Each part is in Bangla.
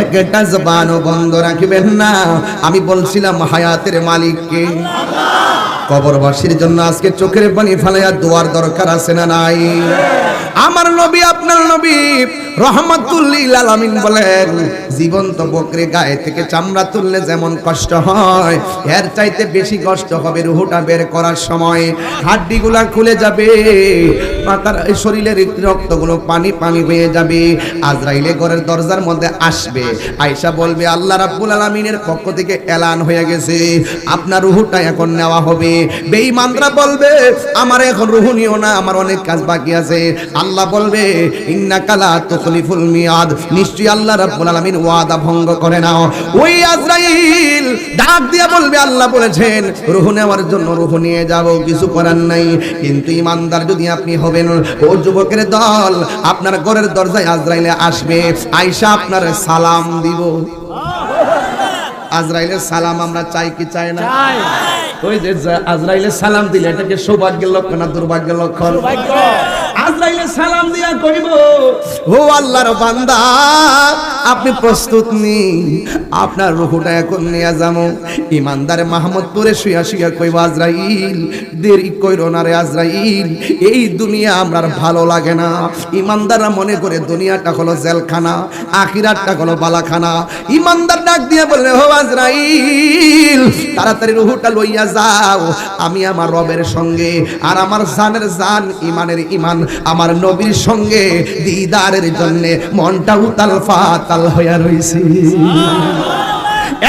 একটা জবানও বন্ধ রাখবেন না। আমি বলছিলাম, হায়াতের মালিককে কবরবাসীর জন্য আজকে চোখের পানি ফালাইয়া দোয়ার দরকার আছে না নাই? আমার নবী আপনার নবী রহমাতুল্লিল আলামিন বলেন, জীবন্ত বকরে গায়ে থেকে চামড়া তুললে যেমন কষ্ট হয়, এর চাইতে বেশি কষ্ট হবে রুহুটা বের করার সময়। হাড্ডিগুলা খুলে যাবে, মাথার শরীরের রক্তগুলো পানি পানি হয়ে যাবে, আজরাইলে ঘরের দরজার মধ্যে আসবে। আয়সা বলবে, আল্লাহ রাব্বুল আলামিনের পক্ষ থেকে এলান হয়ে গেছে, আপনার রুহুটা এখন নেওয়া হবে। বেঈমানরা বলবে, আমার এখন রুহু নিও না, আমার অনেক কাজ বাকি আছে। আল্লাহ বলবে ইন্না কালা তুখলিফুল মিয়াদ। নিশ্চয়ই আল্লাহ রাব্বুল আলামিন ওয়াদা ভঙ্গ করে নাও। ওই আজরাইল ডাক দিয়া বলবে আল্লাহ বলেছেন রুহু নেওয়ার জন্য রুহু নিয়ে যাব কিছু করার নাই। কিন্তু ইমানদার যদি আপনি হবেন ও যুবকের দল আপনার ঘরের দরজায় আজরাইলে আসবে। আয়সা আপনার সালাম দিব। আজরাইলের সালাম আমরা চাই কি চাই না? ওই যে যা- আজরাইলের সালাম দিলে এটাকে সৌভাগ্যের লক্ষণ না দুর্ভাগ্যের লক্ষণ? আজরাইলে সালাম দিয়া কইব ও আল্লাহর বান্দা আপনি প্রস্তুত নি আপনার রুহুটা এখন নিয়ে যাব ইমানদারে মাহমুদপুরে শুয়া শুয়া কইব, আজরাইল, দেরি কইরো না রে আজরাইল। এই দুনিয়া আমার ভালো লাগে না। ইমানদাররা মনে করে দুনিয়াটা হলো জেলখানা, আখিরাতটা হলো বালাখানা। ইমানদার ডাক দিয়ে বললে হো আজরাইল, তাড়াতাড়ি রুহুটা লইয়া যাও। আমি আমার রবের সঙ্গে আর আমার জানের জান ইমানের ইমান, আমার নবীর সঙ্গে, দিদারের জন্য মনটা উতাল ফাতাল হইয়া রইছে।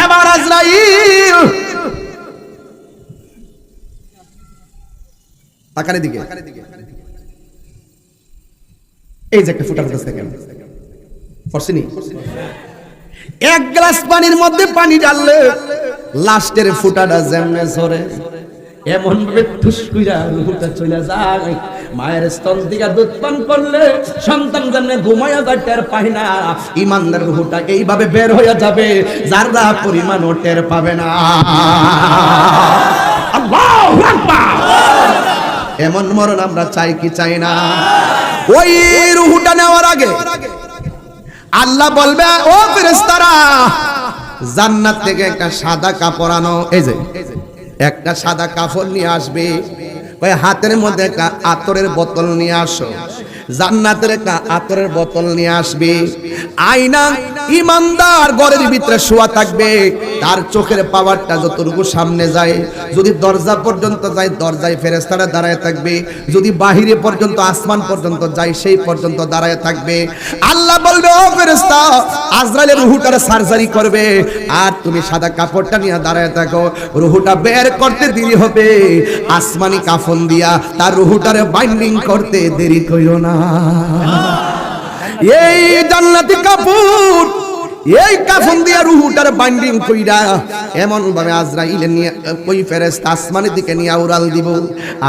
এবার আজরাইল। তাকারে দিকে এই যে একটা ফুটা ফুটাছে কেন পড়ছিনি এক গ্লাস পানির মধ্যে পানি ঢাললে লাস্টের ফুটাটা যেমনে ঝরে এমন ভাবে ঠুসকুইরা রুহুটা চলে যায়। মায়ের স্তন থেকে দুধ পান করলে সন্তান যেমনে ঘুমায়া যায়, টের পায় না। ইমানদার রুহুটা এইভাবে বের হয়ে যাবে, যারা পরিমাণ টের পাবে না। আল্লাহু আকবার! এমন মরণ আমরা চাই কি চাই না? ওই রুহুটা নেওয়ার আগে আল্লাহ বলবে, ও ফেরেশতারা, জান্নাত থেকে একটা সাদা কাপড় আনো। এই যে। একটা সাদা কাপড় নিয়ে আসবে। হাতের মধ্যে একটা আতরের বোতল নিয়ে আসো। জান্নাতের একটা আতরের বোতল নিয়ে আসবে। আয়না ইমানদার ঘরের ভিতরে শোয়া থাকবে। তার চোখের পাওয়ারটা যতটুকু সামনে যায়, যদি দরজা পর্যন্ত যায়, দরজায় ফেরেস্তারা দাঁড়ায় থাকবে। যদি বাহিরে পর্যন্ত, আসমান পর্যন্ত যায়, সেই পর্যন্ত দাঁড়ায় থাকবে। আল্লাহ বলবে, ও ফেরেস্তা আজরাইলের রুহুটার সার্জারি করবে। আর তুমি সাদা কাপড়টা নিয়ে দাঁড়ায় থাকো। রুহুটা বের করতে দেরি হবে। আসমানি কাফন দিয়া তার রুহুটারে বাইন্ডিং করতে দেরি কইরো না। এই জান্নাতি কাপড়, এই কাফন দিয়া রুহুটার বাইন্ডিং কইরা এমন ভাবে আজরাইলে নিয়ে কই ফেরেশতা আসমানের দিকে নিয়ে উড়াল দিব।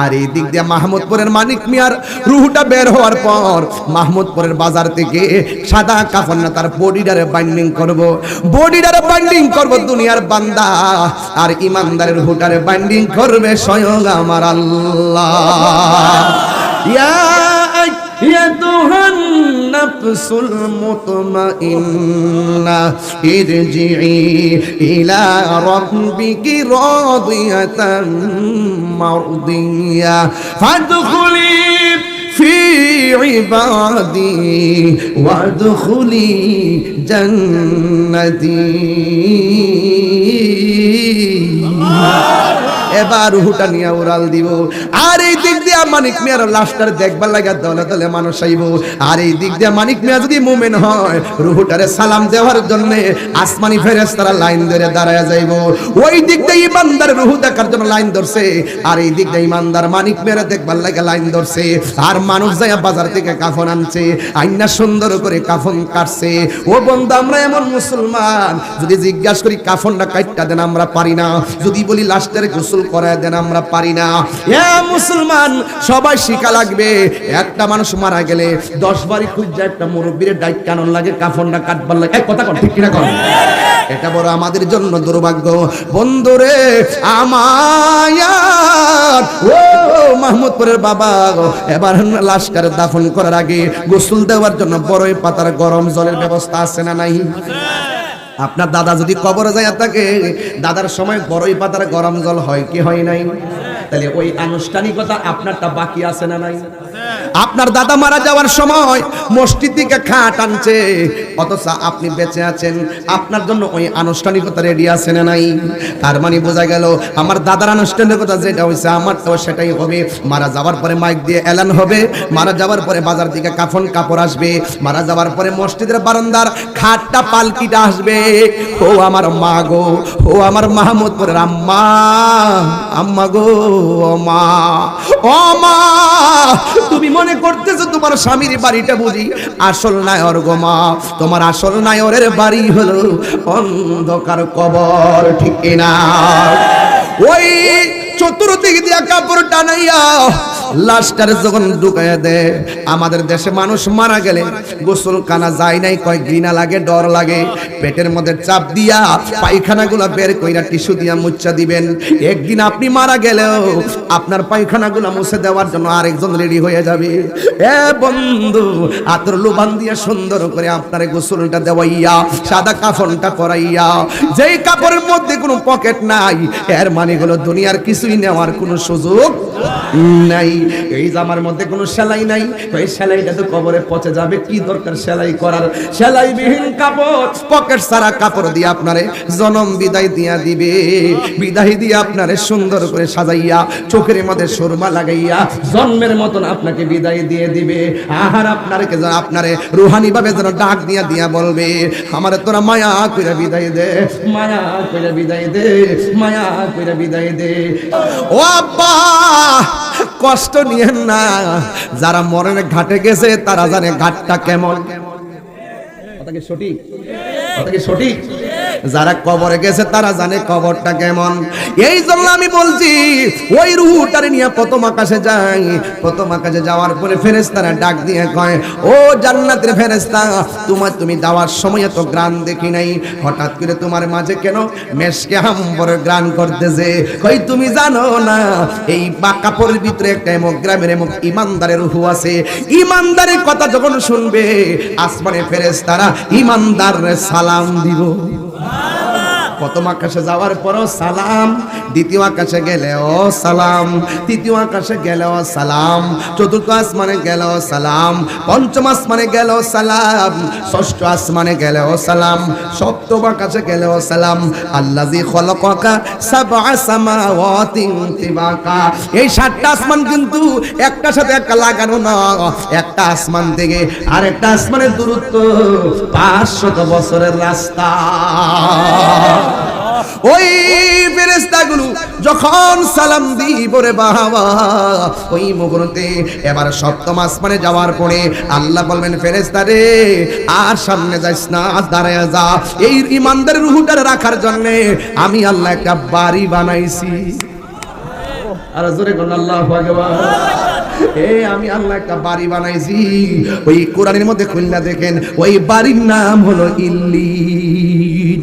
আর এই দিক দিয়ে মাহমুদপুরের মানিক মিয়ার রুহুটা বের হওয়ার পর মাহমুদপুরের বাজার থেকে সাদা কাফন না তার বডিটারে বাইন্ডিং করব। বডিটারে বাইন্ডিং করব দুনিয়ার বান্দা। আর ইমানদারের রুহুটারে বাইন্ডিং করবে স্বয়ং আমার আল্লাহ। ইয়া أيتها النفس المطمئنة ارجعي إلى ربك راضية مرضية فادخلي في عبادي وادخلي جنتي এবার রুহুটা নিয়ে উড়াল দিব আর এই দিক দিয়ে মানিক মিয়ার লাশটার দেখবার লাগা দলে দলে মানুষ আইব। আর এই দিক দিয়ে মানিক মিয়া যদি মুমেন হয়, রুহুটারে সালাম দেওয়ার জন্য আসমানি ফেরেশতারা লাইন ধরে দাঁড়ায় যাইব। ওই দিক দিয়ে ইমানদার রুহু দেখার জন্য লাইন ধরছে। আর এই দিক দিয়ে ইমানদার মানিক মিয়ারে দেখবার লাগা লাইন ধরছে। আর মানুষ যায় বাজার থেকে কাফন আনছে। আইনা সুন্দর করে কাফন কাটছে। ও বন্ধু, আমরা এমন মুসলমান। যদি জিজ্ঞাসা করি, কাফনটা কাটটা দেন, আমরা পারি না। যদি বলি লাস্টের গোসল করায় দেন, আমরা পারি না। এ মুসলমান সবাই শিখা লাগবে। একটা মানুষ মারা গেলে দশ বারি খুঁজছে, একটা মুরব্বীর ডাইট কানন লাগে, কাফনটা কাটবার লাগে। এই কথা কর ঠিক কিনা কর এটা বড় আমাদের জন্য দুর্ভাগ্য। বন্ধুরে আমায়ার ও মাহমুদপুরের বাবা এবার লাশকার দাফন করার আগে গোসল দেওয়ার জন্য বড়ই পাতার গরম জলের ব্যবস্থা আছে না নাই? আপনার দাদা যদি কবরে যায় থাকে, দাদার সময় বড়ই পাতার গরম জল হয় কি হয় নাই? তাহলে ওই আনুষ্ঠানিকতা আপনারটা বাকি আছে না নাই? আপনার দাদা মারা যাওয়ার সময় মসজিদ থেকে খাট আনছে। অথচ আপনি বেঁচে আছেন। আপনার জন্য ওই আনুষ্ঠানিকতা রেডি আছে না নাই? তার মানে বোঝা গেল, আমার দাদার আনুষ্ঠানিকতা যেটা হয়েছে আমার তো সেটাই হবে। মারা যাওয়ার পরে মাইক দিয়ে এলান হবে। মারা যাওয়ার পরে বাজার থেকে কাফন কাপড় আসবে। মারা যাওয়ার পরে মসজিদের বারান্দার খাটটা, পালকিটা আসবে। ও আমার মা গো, ও আমার মাহমুদপুরের আম্মা আম্মা গো, ও মা ও মা, তুমি মনে করতেছো তোমার স্বামীর বাড়িটা বুঝি? আসল নায়র গো মা, তোমার আসল নায়রের বাড়ি হলো অন্ধকার কবর, ঠিক না ওই চতুর্দিক দিয়া কাপড় টানাইয়া লাস্টার যখন ঢুকাইয়া দেয়, আমাদের দেশে মানুষ মারা গেলে গোসল কানা যায় নাই, কয় ঘৃণা লাগে, ডর লাগে। পেটের মধ্যে চাপ দিয়া পায়খানাগুলো বের কইরা টিস্যু দিয়া মুচ্ছা দিবেন। একদিন আপনি মারা গেলেও আপনার পায়খানাগুলো মুছে দেওয়ার জন্য আরেকজন রেডি হয়ে যাবে। এ বন্ধু, আতর লোবান দিয়া সুন্দর করে আপনার গোসলটা দেওয়াইয়া, সাদা কাফনটা পরাইয়া, যেই কাপড়ের মধ্যে কোনো পকেট নাই, এর মানে হলো দুনিয়ার কিছুই নেওয়ার কোনো সুযোগ নাই। এই জামার মধ্যে কোনো সেলাই নাই। সেলাইটা তো কবরে পচে যাবে। কি দরকার সেলাই করার? কাপড়, পকেট সারা কাপড় দিয়ে আপনারে জনম বিদায় দিয়া দিবে। বিদায় দিয়ে আপনারে সুন্দর করে সাজাইয়া, চোখের মধ্যে সুরমা লাগাইয়া, জন্মের মতন আপনাকে বিদায় দিয়ে দিবে। আহার আপনারে আপনারে রুহানি ভাবে যেন ডাক দিয়া দিয়া বলবে, আমারে তোরা মায়া কইরা বিদায় দে, মায়া কইরা বিদায় দে, মায়া কইরা বিদায় দে। ও আব্বা! কষ্ট নিয়েন না। যারা মরণের ঘাটে গেছে, তারা জানে ঘাটটা কেমন। কথা কি সঠিক? সঠিক? যারা কবরে গেছে, তারা জানে কবরটা কেমন। এই জন্য আমি বলছি, ওই রুহুটারে নিয়ে প্রথম আকাশে যাই। প্রথম আকাশে যাওয়ার পরে ফেরেস্তারা ডাক দিয়ে কয়, ও জান্নাতের ফেরেস্তা তোমার তুমি যাওয়ার সময় এত গ্রান দেখি নাই। হঠাৎ করে তোমার মাঝে কেন মেশকে হাম্বরের গ্রান করতেছে? কই, তুমি জানো না, এই বা কাপড়ের ভিতরে একটা এমক গ্রামের এমক ইমানদারের রুহু আছে। ইমানদারের কথা যখন শুনবে আসমানে ফেরেস্তারা ইমানদার সালাম দিব। 아멘. প্রথম আকাশে যাওয়ার পরও সালাম, দ্বিতীয় আকাশে গেলেও সালাম, তৃতীয় আকাশে গেলেও সালাম, চতুর্থ আসমানে গেলেও সালাম, পঞ্চম আসমানে গেলেও সালাম, ষষ্ঠ আসমানে গেলেও সালাম, সপ্তম আকাশে গেলেও সালাম সামাওয়াতিন তিবাকা। এই সাতটা আসমান কিন্তু একটা সাথে একটা লাগানো না, একটা আসমান থেকে আর একটা আসমানের দূরত্ব পাঁচশত বছরের রাস্তা। ওই ফেরেস্তাগুলো যখন সালাম দিব রে বাবা, ওই মুহূর্তে এবার সপ্তম আসমানে যাওয়ার পরে আল্লাহ বলবেন ফেরেস্তা রে, আর সামনে যাইস না দাঁড়ায় যা। এই ইমানদার রুহুটার রাখার জন্য আমি আল্লাহ একটা বাড়ি বানাইছি। আর জোরে কোন আল্লাহ আকবার। এ, আমি আল্লাহ একটা বাড়ি বানাইছি। ওই কোরআনের মধ্যে খুলনা দেখেন, ওই বাড়ির নাম হলো ইল্লিন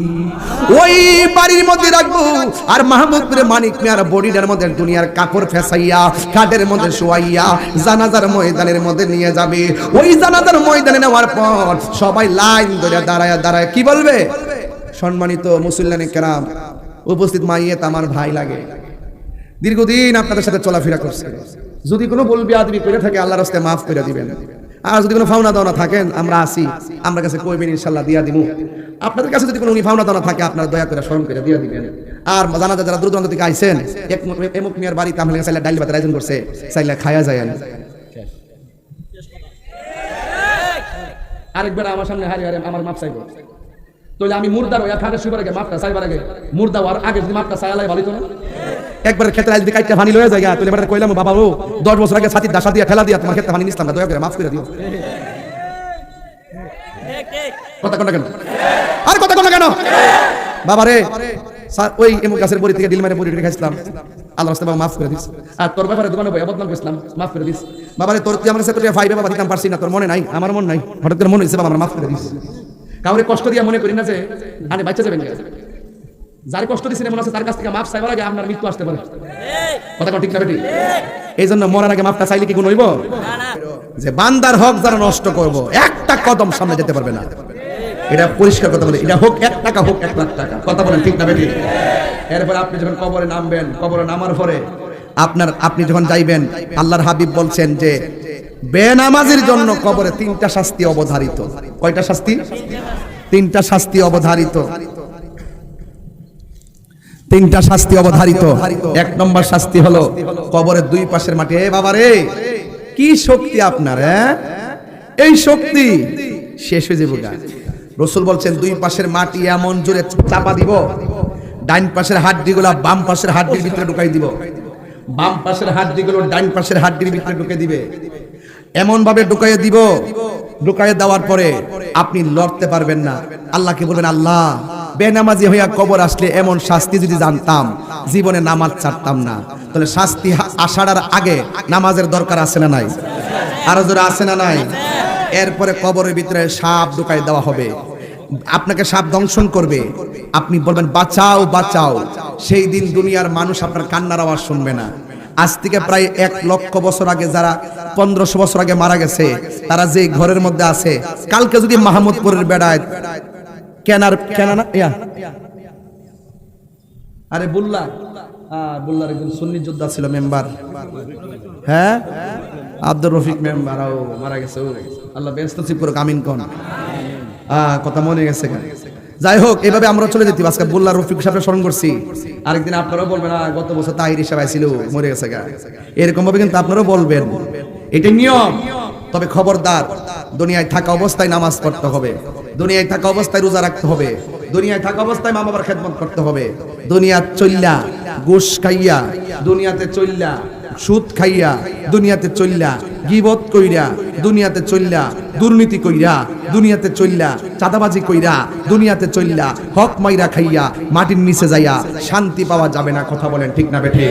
ওই বাড়ির মধ্যে রাখব। আর মাহমুদপুরে মানিক মিয়ার বডিটার মধ্যে দুনিয়ার কাপড় ফেসাইয়া, খাটের মধ্যে শোয়াইয়া জানাজার ময়দানের মধ্যে নিয়ে যাবে। ওই জানাজার ময়দানে নেওয়ার পর সবাই লাইন ধরে দাঁড়ায় দাঁড়ায়। কি বলবে? সম্মানিত মুসল্লানি কেরাম, উপস্থিত মাইয়েত আমার ভাই লাগে। দীর্ঘদিন আপনাদের সাথে চলাফেরা করছে। যদি কোনো বলবি আদমি করে থাকে আল্লাহ রাস্তায় মাফ করে দিবেন। আর যদি কোনো ফাউনা দাওনা থাকেন, আমরা আসি আমরা কাছে কইবেন, ইনশাল্লাহ দিয়া দিব আপনাদের কাছে যদি কোনো উনি ফাউনা দাওনা থাকে, আপনারা দয়া করে স্মরণ করে দিয়া দিবেন। আর জানা যায়, যারা দূর দূরান্ত থেকে আইছেন, এক এমুক মিয়ার বাড়িতে আমরা চাইলে ডাইল ভাতের আয়োজন করছে, চাইলে খায়া যায় না আরেকবার আমার সামনে হারি হারে আমার মাপ চাইব। তাহলে আমি মুর্দার ওয়া খাটে শুবার আগে, মাপটা চাইবার আগে। মুর্দা হওয়ার আগে যদি মাপটা চাইলাই ভালো তো না? একবার ক্ষেত্রে আজ কাইটা পানি লয়ে যায় তুই এবার কইলাম বাবা ও 10 বছর আগে ছাতির দাসা দিয়া ঠেলা দিয়া তোমার ক্ষেত্রে পানি নিস্তাম না দয়া করে মাফ করে দিও। কথা কোন কেন? আর কথা কোন কেন? বাবা রে, স্যার, ওই এমন গাছের বড়ি থেকে ডিল মারে বড়ি রেখে খাইছিলাম আল্লাহ রাস্তায় বাবা মাফ করে দিস। আর তোর ব্যাপারে দোকানে বই বদনাম করেছিলাম, মাফ করে দিস। বাবা রে, তোর তুই আমার সাথে ফাইভে বাবা দিতাম পারছি না, তোর মনে নাই, আমার মন নাই। হঠাৎ করে মনে হয়েছে বাবা আমার মাফ করে দিস। কাউরে কষ্ট দিয়া মনে করি না যে, আরে বাচ্চা যাবেন যার কষ্ট দিচ্ছেন মনে আছে তার কাছ থেকে মাপ চাইবার আগে আপনার মৃত্যু আসতে পারে। কথা ঠিক না বেটি? এই। জন্য মরার আগে মাপটা চাইলে কি গুণ হইব? যে বান্দার হক যারা নষ্ট করব একটা কদম সামনে যেতে পারবে না। এটা পরিষ্কার কথা বলে এটা হোক এক টাকা হোক এক লাখ টাকা। কথা বলেন ঠিক না বেটি? এরপর আপনি যখন কবরে নামবেন কবরে নামার পরে আপনার আপনি যখন যাইবেন আল্লাহর হাবিব বলছেন যে বেনামাজির জন্য কবরে তিনটা শাস্তি অবধারিত। কয়টা শাস্তি? তিনটা শাস্তি অবধারিত। তিনটা শাস্তি অবধারিত। এক নম্বর শাস্তি হলো কবরের দুই পাশের মাটি এ বাবা রে কি শক্তি আপনার হ্যাঁ? এই শক্তি শেষ হয়ে যাবে। রসুল বলছেন দুই পাশের মাটি এমন জোরে চাপা দিব ডাইন পাশের হাড্ডিগুলা বাম পাশের হাড্ডির ভিতরে ঢুকাই দিব। বাম পাশের হাড্ডিগুলো ডাইন পাশের হাড্ডির ভিতরে ঢুকে দিবে। এমন ভাবে ঢুকাইয়ে দিব ঢুকাইয়ে দেওয়ার পরে আপনি লড়তে পারবেন না। আল্লাহকে বলবেন আল্লাহ বেনামাজি হইয়া কবর আসলে এমন শাস্তি যদি জানতাম, জীবনে নামাজ ছাড়তাম না। তাহলে শাস্তি আসার আগে নামাজের দরকার আছে না নাই? আরও জোরে আছে না নাই? এরপরে কবরের ভিতরে সাপ ঢুকাই দেওয়া হবে। আপনাকে সাপ দংশন করবে। আপনি বলবেন, বাঁচাও বাঁচাও। সেই দিন দুনিয়ার মানুষ আপনার কান্নার আওয়াজ শুনবে না। আজ থেকে প্রায় এক লক্ষ বছর আগে যারা পনেরোশো বছর আগে মারা গেছে, তারা যে ঘরের মধ্যে আছে, কালকে যদি মাহমুদপুরের বেড়ায় কেনার কেনা না ইয়া। আরে বুল্লা হ্যাঁ বুল্লার একজন সুন্নি যোদ্ধা ছিল মেম্বার। হ্যাঁ? আব্দুর রফিক মেম্বার ও মারা গেছে আল্লাহ ব্যস্ত চিপ করুক আমিন কোন। কথা মনে গেছে যাই হোক এভাবে আমরা চলে যেতে আজকে বুল্লা রফিক সাহেব স্মরণ করছি। আরেকদিন আপনারাও বলবেন "আহ, গত বছর তাহির হিসাবে ছিল মরে গেছে গা। এরকম ভাবে কিন্তু আপনারাও বলবেন। এটা নিয়ম। তবে খবরদার। দুনিয়ায় থাকা অবস্থায় নামাজ পড়তে হবে। দুনিয়ায় থাকা অবস্থায় রোজা রাখতে হবে। দুনিয়ায় থাকা অবস্থায় মা বাবার খেদমত করতে হবে। দুনিয়া চল্লা ঘুষ খাইয়া, দুনিয়াতে চল্লা সুদ খাইয়া, দুনিয়াতে চল্লা গিবত কইরা, দুনিয়াতে চল্লা দুর্নীতি কইরা, দুনিয়াতে চল্লা চাঁদাবাজি কইরা, দুনিয়াতে চল্লা হক মাইরা খাইয়া মাটির নিচে যাইয়া শান্তি পাওয়া যাবে না, কথা বলেন ঠিক না বেঠে?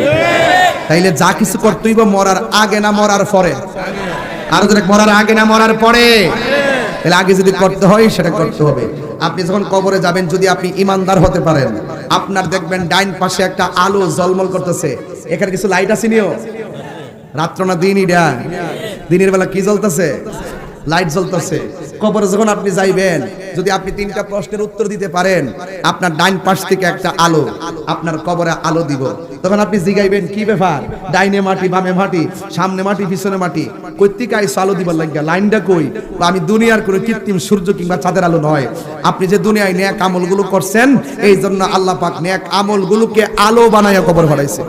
তাইলে যা কিছু করতেই বা মরার আগে না মরার পরে। আর যদি মরার আগে না মরার পরে, তাহলে আগে যদি করতে হয়, সেটা করতে হবে। আপনি যখন কবরে যাবেন, যদি আপনি ইমানদার হতে পারেন, আপনার দেখবেন ডাইন পাশে একটা আলো জলমল করতেছে। এখানে কিছু লাইট আছে নিও? রাত্র না দিন ইডা দিনের বেলা কি জ্বলতেছে? লাইট জ্বলতেছে। কবরে যখন আপনি যাইবেন যদি আপনি তিনটা প্রশ্নের উত্তর দিতে পারেন আপনার ডাইন পাশ থেকে একটা আলো আপনার কবরে আলো দিব। তখন আপনি জিগাইবেন কি ব্যাপার? ডাইনে মাটি বামে মাটি সামনে মাটি পিছনে মাটি? কৈতিক আইস আলো দিবার লাগিয়া লাইনটা কই? আমি দুনিয়ার কোনো কৃত্রিম সূর্য কিংবা চাঁদের আলো নয়। আপনি যে দুনিয়ায় ন্যাক আমলগুলো করছেন এই জন্য আল্লাহ পাক ন্যাক আমলগুলোকে আলো বানাইয়া কবর ভরাইছে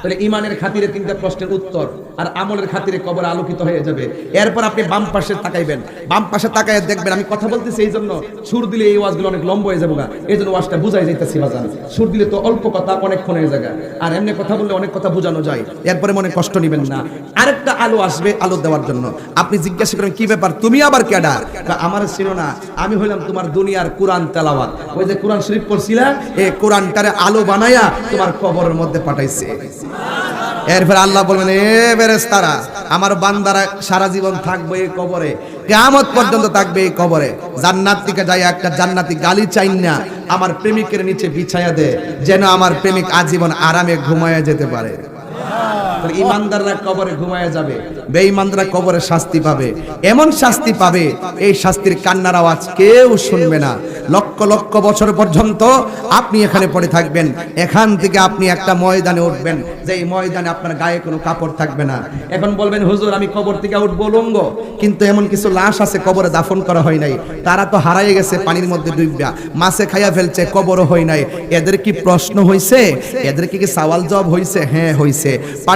তাহলে ইমানের খাতিরে তিনটা প্রশ্নের উত্তর। আর আমলের খাতিরে কবর আলোকিত হয়ে যাবে। এরপর আপনি বাম পাশে তাকাইবেন। বাম পাশে তাকায় দেখবেন, আমি কথা বলতেছি এই জন্য সুর দিলে এই ওয়াজগুলো অনেক লম্বা হয়ে যাব এই জন্য ওয়াজটা বুঝাই যাইতেছি বাজান। সুর দিলে তো অল্প কথা অনেকক্ষণ হয়ে যাবে আর এমনি কথা বললে অনেক কথা বোঝানো যায়। এরপরে মনে কষ্ট নেবেন না। আরেকটা আলো আসবে আলো দেওয়ার জন্য। আপনি জিজ্ঞাসা করেন, কি ব্যাপার? তুমি আবার কেডা? আমার ছিল না। আমি হইলাম তোমার দুনিয়ার কোরআন তেলাওয়াত। ওই যে কোরআন শরীফ পড়ছিলা এই কোরআনটারে আলো বানায়া তোমার কবরের মধ্যে পাঠাইছে। এরপর আল্লাহ বলবেন, এ বেরেস্তারা আমার বান্দারা সারা জীবন থাকবে এই কবরে। কেয়ামত পর্যন্ত থাকবে এই কবরে। জান্নাত থেকে যাই একটা জান্নাতি গালি চাই না। আমার প্রেমিকের নিচে বিছায়া দে, যেন আমার প্রেমিক আজীবন আরামে ঘুমায় যেতে পারে। ইমানদাররা কবরে ঘুমায় যাবে বেঈমানদাররা কবরে শাস্তি পাবে। এমন শাস্তি পাবে, এই শাস্তির কান্নার আওয়াজ কেউ শুনবে না। লক্ষ লক্ষ বছর পর্যন্ত আপনি এখানে পড়ে থাকবেন, এখান থেকে আপনি একটা ময়দানে উঠবেন যে এই ময়দানে আপনার গায়ে কোনো কাপড় থাকবে না। এখন বলবেন, হুজুর, আমি কবর থেকে উঠবো লঙ্গ কিন্তু এমন কিছু লাশ আছে কবরে দাফন করা হয় নাই। তারা তো হারাই গেছে, পানির মধ্যে ডুববা মাছে খাইয়া ফেলছে, কবরও হয় নাই। এদের কি প্রশ্ন হইছে? এদের কি কি সওয়াল জবাব হইছে? হ্যাঁ হইছে।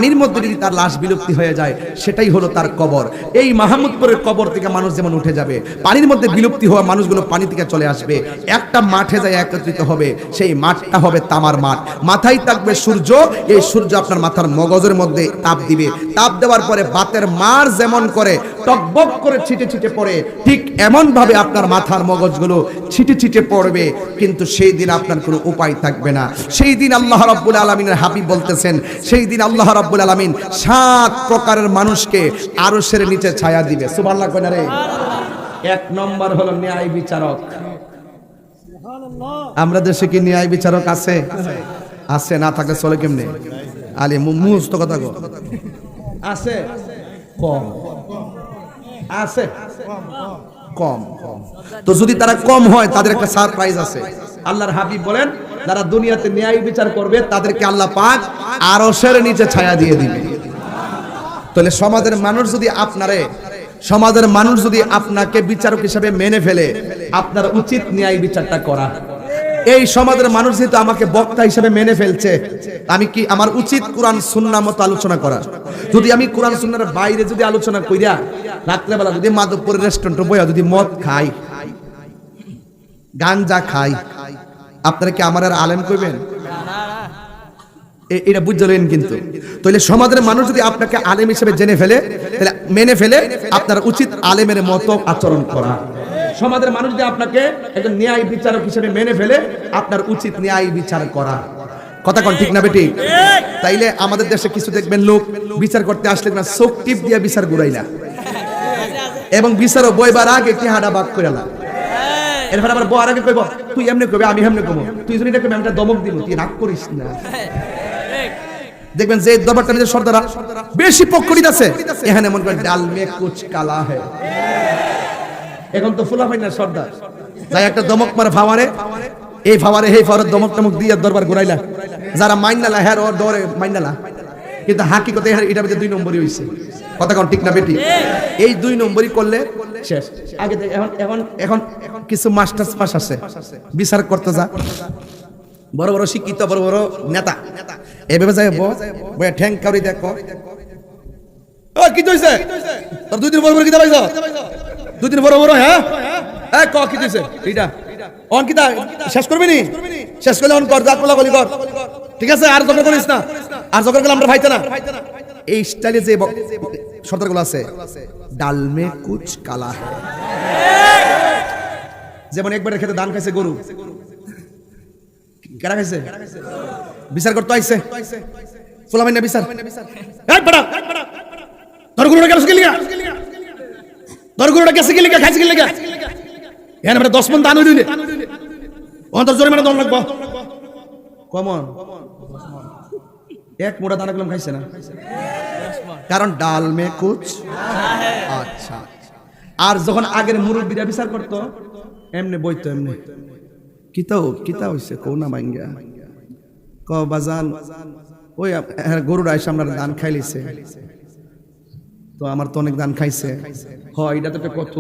পানির মধ্যে যদি তার লাশ বিলুপ্তি হয়ে যায়, সেটাই হলো তার কবর। এই মাহমুদপুরের কবর থেকে মানুষ যেমন উঠে যাবে, পানির মধ্যে বিলুপ্তি হওয়া মানুষগুলো পানি থেকে চলে আসবে। একটা মাঠে যায় একত্রিত হবে, সেই মাঠটা হবে তামার মাঠ। মাথায় থাকবে সূর্য, এই সূর্য আপনার মাথার মগজের মধ্যে তাপ দিবে। তাপ দেওয়ার পরে বাতের মার যেমন করে, টকবক করে ছিটে ছিটে পড়ে, ঠিক এমন ভাবে আপনার মাথার মগজগুলো ছিটে ছিটে পড়বে। কিন্তু সেই দিন আপনার কোনো উপায় থাকবে না। সেই দিন আল্লাহ রাব্বুল আলামিনের হাবিব বলতেছেন, সেই দিন আল্লাহ রাব্বুল আলামিন সাত প্রকারের মানুষকে আরশের নিচে ছায়া দিবে। সুবহানাল্লাহ কইনা রে? এক নম্বর হলো ন্যায় বিচারক। আমরা দেশে কি ন্যায় বিচারক আছে? আছে না থাকলে চলে কেমনে? আলী মুস্ত কথা গো আছে? কম। আছে? কম কম। তো যদি তারা কম হয় তাদের একটা সারপ্রাইজ আছে। আল্লাহর হাবিব বলেন যারা দুনিয়াতে ন্যায় বিচার করবে, তাদেরকে আল্লাহ পাক আরশের নিচে ছায়া দিয়ে দিবে। তাহলে সমাজের মানুষ যদি আপনারে, সমাজের মানুষ যদি আপনাকে বিচারক হিসাবে মেনে ফেলে, আপনার উচিত ন্যায় বিচারটা করা। এই সমাজের মানুষ যেহেতু আমাকে বক্তা হিসেবে মেনে ফেলছে, আমি কি আমার উচিত কোরআন সুন্না মতো আলোচনা করা? যদি আমি কোরআন, সুন্নার বাইরে যদি আলোচনা কইরা, রাত্রেবেলা যদি মাধবপুরের রেস্টুরেন্টে বইয়া যদি মদ খাই, গাঞ্জা খাই আপনারা কি আমার আর আলেম কইবেন? এটা বুঝলেন কিন্তু। তাহলে সমাজের মানুষ যদি আপনাকে আলেম হিসেবে জেনে ফেলে, তাহলে মেনে ফেলে আপনার উচিত আলেমের মতো আচরণ করা। সমাজের মানুষ যদি আপনাকে একজন ন্যায় বিচারক হিসেবে মেনে ফেলে, আপনার উচিত ন্যায় বিচার করা। কথা কোন ঠিক না বেটি? তাইলে আমাদের দেশে কিছু দেখবেন লোক বিচার করতে আসলে না, চোখ টিপ দিয়ে বিচার ঘুরাইলা। এবং বিচারও বইবার আগে কি হাডা বাক করে না এরপর আবার বউ আর আগে কইব, তুই এমনি কইবে, আমি এমনি কইব। তুই যদি এটা কইবি আমি দমক দিব তুই রাগ করিস না। দেখবেন যে দরবারটা নিজের সর্দারা বেশি পক্ষ আছে, এখানে মনে করেন ডাল মে কুচ কালা হে। এখন তো ফুলা হয় না সর্দার। যাই একটা দমক মারে ফাওয়ারে এই ফাওয়ারে এই ফাওয়ারে দমক টমক দিয়ে দরবার ঘুরাইলা। যারা মাইনালা হ্যার ওর ডরে মাইনালা কিন্তু হাকিকতে হ্যাঁ এটা দুই নম্বরই হইছে। কথা কোন ঠিক না বেটি? এই দুই নম্বরই করলে শেষ। আগে এখন এখন এখন কিছু মাস্টার্স পাস আছে। বিচার করতে যা। বড় বড় শিক্ষিত, বড় বড় নেতা। এভাবে যাই বয়া ঠ্যাং কাউরি দেখো। ও কি হইছে? তোর দুই দিন বড় বড় কিতা পাইছ? দুই দিন বড় বড় হ্যাঁ? এ, ক, কি হইছে? এইটা। অন কিতা শেষ করবি নি? শেষ করলে অন কর, যা কোলা গলি কর। ঠিক আছে, আর জগর করিস না। আর জগর গেলে আমরা ভাইতে না। এই স্টাইলে যে সর্দারগুলো আছে, ডালমে কুচ কালা। যেমন একবারের খেতে ধান খাইছে গরু। কেরা খাইছে? বিচার করতে আইছে। ফুলামাই না বিচার। তোর গরুটা গেছে গেলিগা তোর গরুটা গেছে গেলিগা খাইছে এখানে আমরা দশ মন দান হইলে অন্তর জোরে মানে দল লাগবো। কমন? এক মোটা দানা কলম খাইছে না? কারণ ডাল মে কুচ আচ্ছা আর যখন আগের মুরব্বীরা বিচার করতো এমনি বইতো এমনি। কিতাও কিতা হইছে? কৌ না মাইঙ্গা। ক বাজান ওই হ্যাঁ, গরুর আইসা আমরা ধান খাইলিছে তো আমার তো অনেক ধান খাইছে। হ এটা তো কত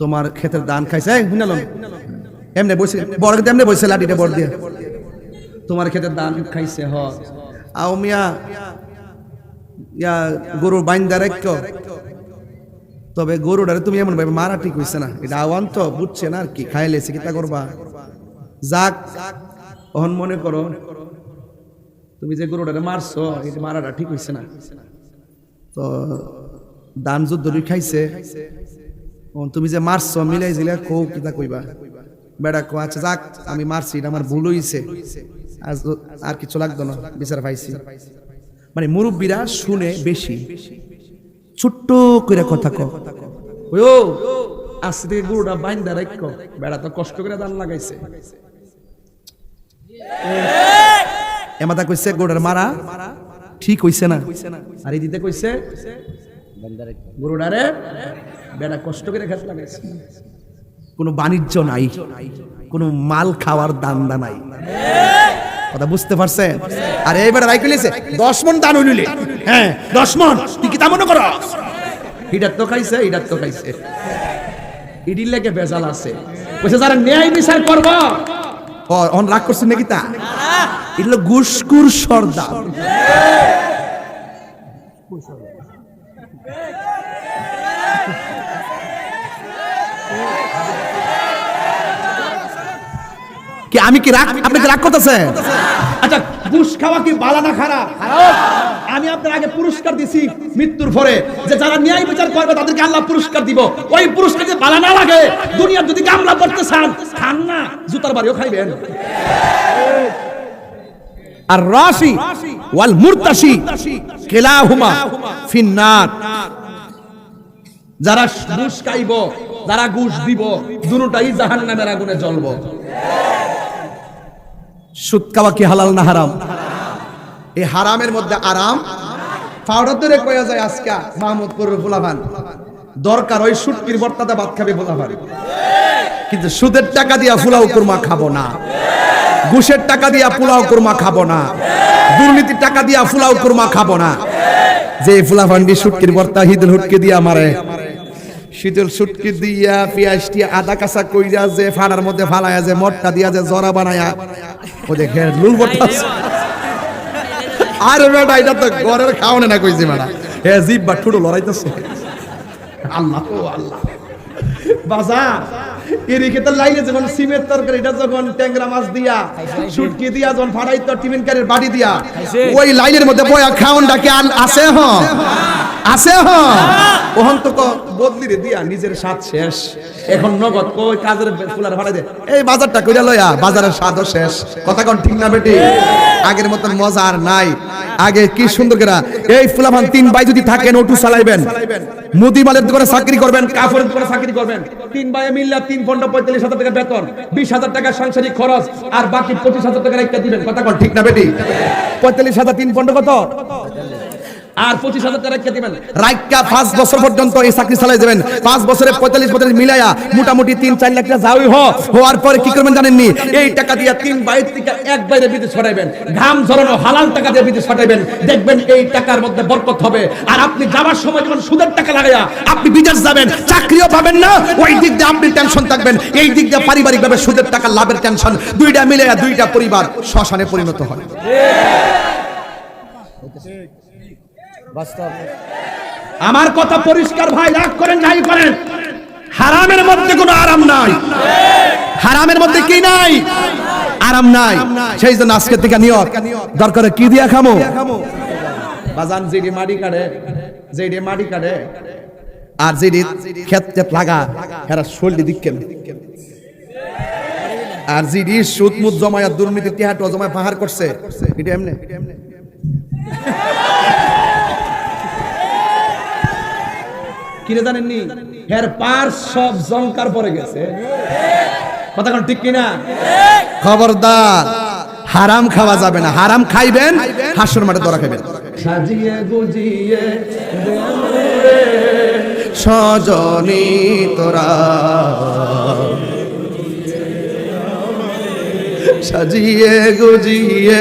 তোমার ক্ষেতের ধান খাইছে। এমনি বসে বড় এমনি বসে লাঠিটা বড় দিয়ে। তোমার খেতে দান খাইছে হ। আও মিয়া, ইয়া গরুর বাইন্দা রাখ তবে গরুটারে তুমি এমন ভাবে মারা ঠিক হইছে না। এটা আওয়ান তো, বুঝছে না আর কি খাইলেছে কিতা করবা? যাক, অহন মনে করো, তুমি যে গরুটারে মারছো এটা মারাটা ঠিক হইছে না। তো দান যুদ্ধ খাইছে। তুমি যে মারছো, মিলাই জিলে কৌ কিতা কইবা? বেড়া কো আচ্ছা যাক, আমি মারছি, এটা আমার ভুল হইছে। আজ আর কিছু লাগতো না বিচার পাইছি। মানে মুরব্বীরা শুনে বেশি। ছোট্ট করে কথা ক। ও আজ থেকে গরুটা বাইন্দা রাখ বেড়া তো কষ্ট করে দান লাগাইছে। এমাতা কইছে গরুটার মারা ঠিক হইছে না। আর এই দিতে কইছে গরুটারে বেড়া কষ্ট করে খেতে লাগাইছে। কোনো বাণিজ্য নাই কোনো মাল খাওয়ার দান্দা নাই। কথা বুঝতে পারছেন? আর এইবার রাই কইলেছে দশ মন দান হইলে হ্যাঁ দশ মন। তুই কি তা মনে করো? হিডার তো খাইছে হিডার তো খাইছে। ইডির লেগে বেজাল আছে। কইছে যারা ন্যায় বিচার করব। অন রাগ করছেন নাকি তা? এগুলো গুসকুর সর্দার। কি আমি কি রাগ আপনি কি রাগ করতেছেন? আচ্ছা ঘুষ খাওয়া কি বালা না খারাপ? আমি আপনার আগে পুরস্কার দিছি মৃত্যুর পরে। যে যারা ন্যায় বিচার করবে তাদেরকে আল্লাহ পুরস্কার দিব। ওই পুরস্কার যে বালা না লাগে। দুনিয়ার যদি কামলা করতে চান খান না জুতার বাড়িও খাইবেন। আর রাশি ওয়াল মুরতাশি কিলাহুমা ফিন্নার। যারা ঘুষ খাইব যারা ঘুষ দিব দুটোটাই জাহান্নামের আগুনে জ্বলবো। সুদ খাওয়া কি হালাল না হারাম? এই হারামের মধ্যে আরাম? পাউডার ধরে কয়া যায় আজকে মাহমুদপুরের ফুলাভান দরকার ওই সুটকির বর্তাতে ভাত খাবে পারে কিন্তু সুদের টাকা দিয়া ফুলাও কুরমা খাব না। ঘুষের টাকা দিয়া পোলাও কুরমা খাব না। দুর্নীতির টাকা দিয়া ফুলাও কুরমা খাব না। যে ফুলা ফান্ডি সুটকির বর্তা হিদুল হুটকে দিয়া মারে। শীতল সুটকি দিয়া পেঁয়াজটি আদা কাঁচা কইরা যে ফাড়ার মধ্যে ফালায়া যে, মটকা দিয়া যে, জরা বানায়া। ও দেখে লুল বর্তা আরে বেটা এটা তো ঘরের খাওয়ানে না কইছি বেটা। হে জিব বা ঠুডো লড়াইতেছে। আল্লাহ ও আল্লাহ। বাজার এদিকে তো লাইলে যখন সিমের তরকারি এটা যখন ট্যাংরা মাছ দিয়া শুটকি দিয়া যখন ফাড়াই তো টিফিন কারের বাড়ি দিয়া ওই লাইনের মধ্যে বয়া খাউন ডাকে আছে হ আছে হ ওহন তো বদলি রে দিয়া নিজের স্বাদ শেষ। এখন নগদ কই কাজের ফুলার ভাড়া দে। এই বাজারটা কইরা লয়া বাজারের স্বাদও শেষ। কথা কোন ঠিক না বেটি? আগের মতন মজা আর নাই। আগে কি সুন্দর করে এই ফুলাভান তিন ভাই যদি থাকেন ওটু চালাইবেন। মুদি মালের দোকানে চাকরি করবেন কাপড়ের দোকানে চাকরি করবেন। তিন ভাই মিললে তিন পনেরো পঁয়তাল্লিশ হাজার টাকা বেতন বিশ হাজার টাকা সাংসারিক খরচ আর বাকি পঁচিশ হাজার টাকা রেখে দিবেন। কথা কন ঠিক না বেটি? পঁয়তাল্লিশ হাজার তিন পনেরো কত? আর পঁচিশ হাজার টাকা রেখে দিবেন। রাইকা পাঁচ বছর পর্যন্ত এই চাকরি চালাই যাবেন পাঁচ বছরে পঁয়তাল্লিশ পঁয়তাল্লিশ মিলাইয়া মোটামুটি তিন, চার লাখ টাকা যাওই হওয়ার পরে কি করবেন জানেননি? এই টাকা দিয়ে তিন বাইর থেকে এক বাইরে বিদেশ ছড়াইবেন। ঘাম ঝরানো হালাল টাকা দিয়ে বিদেশ ছড়াইবেন। দেখবেন এই টাকার মধ্যে বরকত হবে। আর আপনি যাওয়ার সময় যখন সুদের টাকা লাগাইয়া আপনি বিদেশ যাবেন, চাকরিও পাবেন না, ওই দিক দিয়ে আপনি টেনশন থাকবেন। এই দিক দিয়ে পারিবারিক ভাবে সুদের টাকা লাভের টেনশন দুইটা মিলে দুইটা পরিবার শ্মশানে পরিণত হয়। আমার কথা পরিষ্কার ভাই রাগ করেন, যাই করেন। হারামের মধ্যে কোনো আরাম নাই। হারামের মধ্যে কি নাই? আরাম নাই। সেই জন্য আজকে থেকে নিয়ত। দরকারে কি দিয়া খামো? বাজান যেটি মাটি কাটে যেটি মাটি কাটে, আর যেটি ক্ষেত ক্ষেত লাগা, হেরা শরীর দিকেন আর যেটি সুদ মুদ জমায়া দুর্নীতি টিহাটো জমায় পাহাড় করছে, এটা এমনি? কিনে জানেননি? হের পার সব জংকার পরে গেছে। কথা কোন ঠিক কিনা? খবরদার হারাম খাওয়া যাবে না। হারাম খাইবেন হাসুর মাঠে ধরা খাইবেন। সাজিয়ে গুজিয়ে সজনী তোরা। সাজিয়ে গুজিয়ে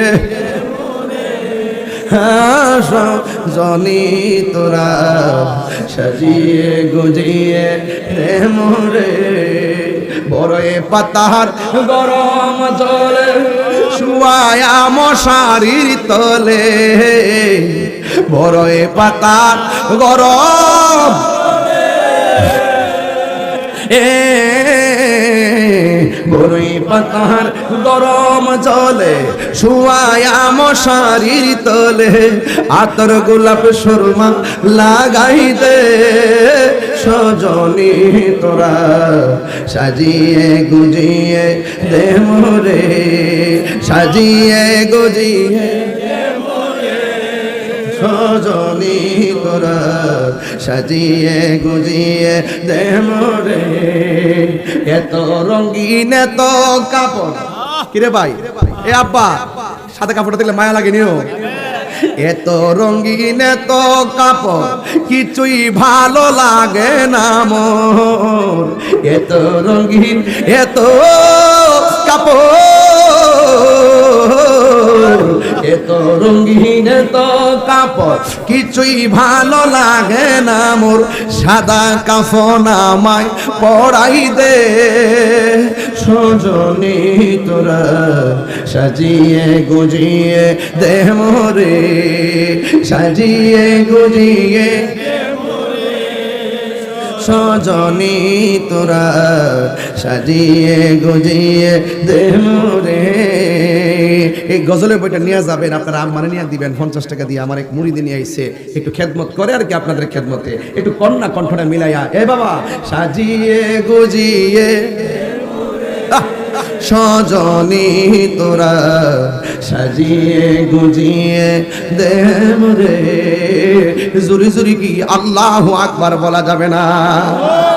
জনি তোরা সাজিয়ে গুজিয়ে রে মোরে। বড়ে পাতার গরম জলে, শুয়ায়া মশারির তলে। বড়ে পাতার গরম এ, বড়ই পাতার গরম জলে, শুয়ায়া মশারির তলে, আতর গোলাপ সুরমা লাগাই দে সজনী তোরা সাজিয়ে গুজিয়ে দে মোরে, সাজিয়ে গুজিয়ে সজনী তোরা সাজিয়ে গুজিয়ে দে মোরে। এত রঙিন, এত কাপড় কিরে ভাই? এ আব্বা, সাদা কাপড়টা দেখলে মায়া লাগে নিও। এত রঙিন, এত কাপড়, কিছুই ভালো লাগে না মোর। এত রঙিন, এত কাপড়, এত রঙিন, এত কাপড় কিছুই ভালো লাগে না মোর। সাদা কাফন আমায় পড়াই দে। সজনি তোরা সাজিয়ে গুজিয়ে দে মোরে। সাজিয়ে গুজিয়ে সজনি তোরা সাজিয়ে গুজিয়ে দে মোরে। এই গজলের বইটা নিয়ে যাবেন, আপনারা আম্মানে নিয়ে দিবেন, পঞ্চাশ টাকা দিয়ে আমার এক মুড়ি নিয়ে আইছে, একটু খেদমত করে আর কি আপনাদের খেদমতে একটু কন্যা কণ্ঠটা মিলাইয়া, এ বাবা, সাজিয়ে গুজিয়ে! সজনী তোরা, সাজিয়ে গুজিয়ে দেম রে জুরি জুরি কি আল্লাহ আকবার বলা যাবে না